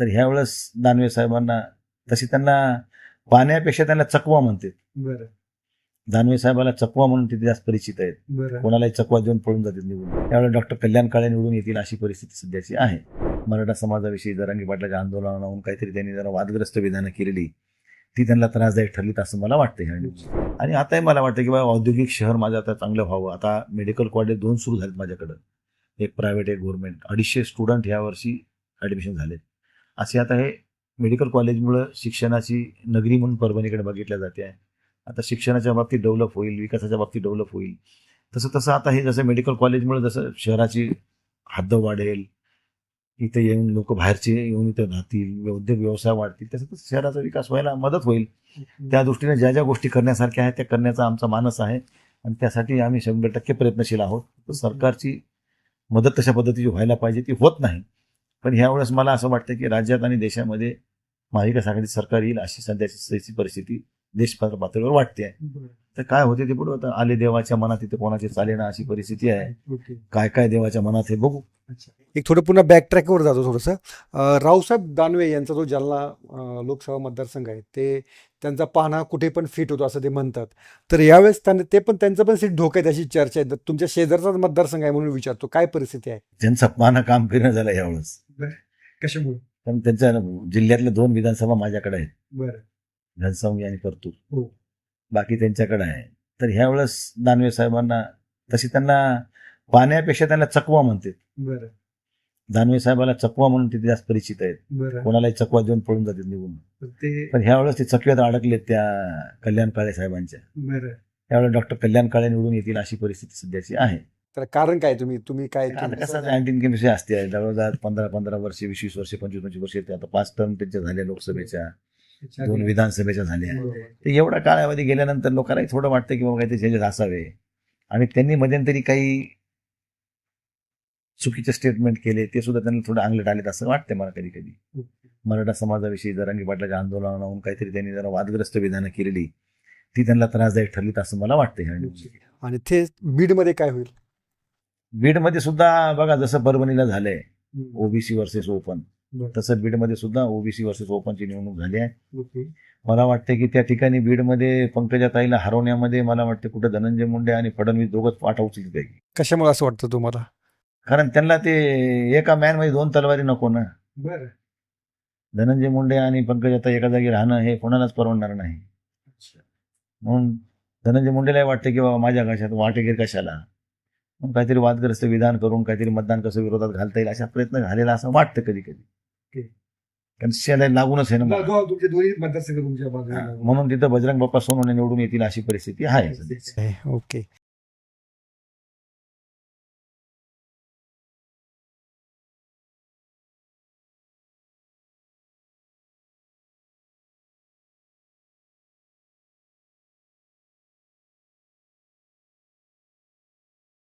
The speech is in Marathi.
तर ह्या वेळेस दानवे साहेबांना तशी त्यांना पाण्यापेक्षा त्यांना चकवा म्हणते बरं. दानवे साहेबाला चकवा म्हणून तिथे जास्त परिचित आहेत. बरं. कोणालाही चकवा देऊन पळून जातील निवडून त्यावेळेस डॉक्टर कल्याण काळे निवडून येतील अशी परिस्थिती सध्याची आहे. मराठा समाजाविषयी जरांगी पाटलाच्या आंदोलनावरून काहीतरी त्यांनी जरा वादग्रस्त विधानं केलेली ती त्यांना त्रासदायक ठरलीत असं मला वाटतं. आणि आताही मला वाटतं की बाबा औद्योगिक शहर माझं आता चांगलं व्हावं. आता मेडिकल कॉलेज दोन सुरू झालेत माझ्याकडं. एक प्रायव्हेट एक गव्हर्नमेंट अडीचशे स्टुडंट ह्या वर्षी ॲडमिशन झालेत. असे आता हे मेडिकल कॉलेजमुळं शिक्षणाची नगरी म्हणून परभणीकडे बघितल्या जाते. आहे आता शिक्षणाच्या बाबतीत डेव्हलप होईल विकासाच्या बाबतीत डेव्हलप होईल. तसं तसं आता हे जसं मेडिकल कॉलेजमुळे जसं शहराची हद्द वाढेल इथे येऊन लोक बाहेरचे येऊन इथं राहतील उद्योग व्यवसाय वाढतील तसं तसं शहराचा विकास व्हायला मदत होईल. त्या दृष्टीने ज्या ज्या गोष्टी करण्यासारख्या आहेत त्या करण्याचा आमचा मानस आहे आणि त्यासाठी आम्ही शंभर टक्के प्रयत्नशील आहोत. सरकारची मदत तशा पद्धतीची व्हायला पाहिजे ती होत नाही. पण ह्यावेळेस मला असं वाटतं की राज्यात आणि देशामध्ये महाविकास आघाडी सरकार येईल अशी सध्याची परिस्थिती देश पातळीवर वाटते आहे. तर काय होते ते पुढे? होतं आले देवाच्या मनात तिथे कोणाची चालेना अशी परिस्थिती आहे. काय काय देवाच्या मनात हे बघू. एक थोडं पुन्हा बॅक ट्रॅकवर जातो थोडंसं. रावसाहेब दानवे यांचा जो जालना लोकसभा मतदारसंघ आहे ते त्यांचा पाहणा कुठे पण फिट होतो असं ते म्हणतात. तर यावेळेस त्यांना ते पण त्यांचं पण सीट धोक्यात अशी चर्चा आहे. तर तुमच्या शेजारचाच मतदारसंघ आहे म्हणून विचारतो काय परिस्थिती आहे? त्यांचा पानं काम करणं झालं यावेळेस. कशामुळे? कारण त्यांच्या जिल्ह्यातल्या दोन विधानसभा माझ्याकडे आहेत. बरं. घनसावंगी आणि हो. बाकी त्यांच्याकडे आहे. तर ह्या वेळेस दानवे साहेबांना तशी त्यांना पाण्यापेक्षा त्यांना चकवा म्हणते. बरं. दानवे साहेबाला चकवा म्हणून तिथे जास्त परिचित आहेत. बरं. कोणालाही चकवा देऊन पळून जातील निघून. पण ह्या वेळेस ते चकव्यात अडकलेत त्या कल्याण काळे साहेबांच्या. बरं. त्यावेळेस डॉक्टर कल्याण काळे निवडून येतील अशी परिस्थिती सध्याची आहे. तर कारण काय तुम्ही तुम्ही काय कसं अँटीन केमिस्ट्री असते. जवळजवळ पंधरा पंधरा वर्षे वीस वीस वर्षे पंचवीस पंचवीस वर्षे ते आता पाच टर्म त्यांच्या झाल्या लोकसभेच्या. दोन विधानसभेच्या झाल्या. ते एवढा काळावधी गेल्यानंतर लोकांनाही थोडं वाटतं की बाबा काहीतरी चेंजेस असावे. आणि त्यांनी मध्यंतरी काही चुकीचे स्टेटमेंट केले ते सुद्धा त्यांना थोडं अंगलट आलेत असं वाटतं मला कधी कधी मराठा समाजाविषयी जरांगी पाटलाच्या आंदोलनावरून काहीतरी त्यांनी जरा वादग्रस्त विधानं केलेली ती त्यांना त्रासदायक ठरलीत असं मला वाटतं. आणि ते बीडमध्ये काय होईल? बीडमध्ये सुद्धा बघा जसं परभणीला झालंय ओबीसी वर्सेस ओपन. तसं बीडमध्ये सुद्धा ओबीसी वर्सेस ओपनची निवडणूक झाली आहे. ओके. मला वाटतं की त्या ठिकाणी बीडमध्ये पंकजाताईला हरवण्यामध्ये मला वाटतं कुठं धनंजय मुंडे आणि फडणवीस दोघंच पाठ उचलत आहे कशामुळे असं वाटतं तुम्हाला? कारण त्यांना ते एका मॅनमध्ये दोन तलवारी नको ना. बरं. धनंजय मुंडे आणि पंकजाताई एका जागी राहणं हे कोणालाच परवडणार नाही. म्हणून धनंजय मुंडेलाही वाटतं की बाबा माझ्या कशात वाटेगीर कशाला? मग काहीतरी वादग्रस्त विधान करून काहीतरी मतदान कसं विरोधात घालता येईल अशा प्रयत्न झालेला असं वाटतं कधी कधी. कारण शेला लागूनच आहे ना मला. तुमचे दोन्ही मतदारसंघ तुमच्या बाजूला म्हणून तिथं बजरंग बाप्पा सोनवणे निवडून येतील अशी परिस्थिती आहे. सध्या ओके.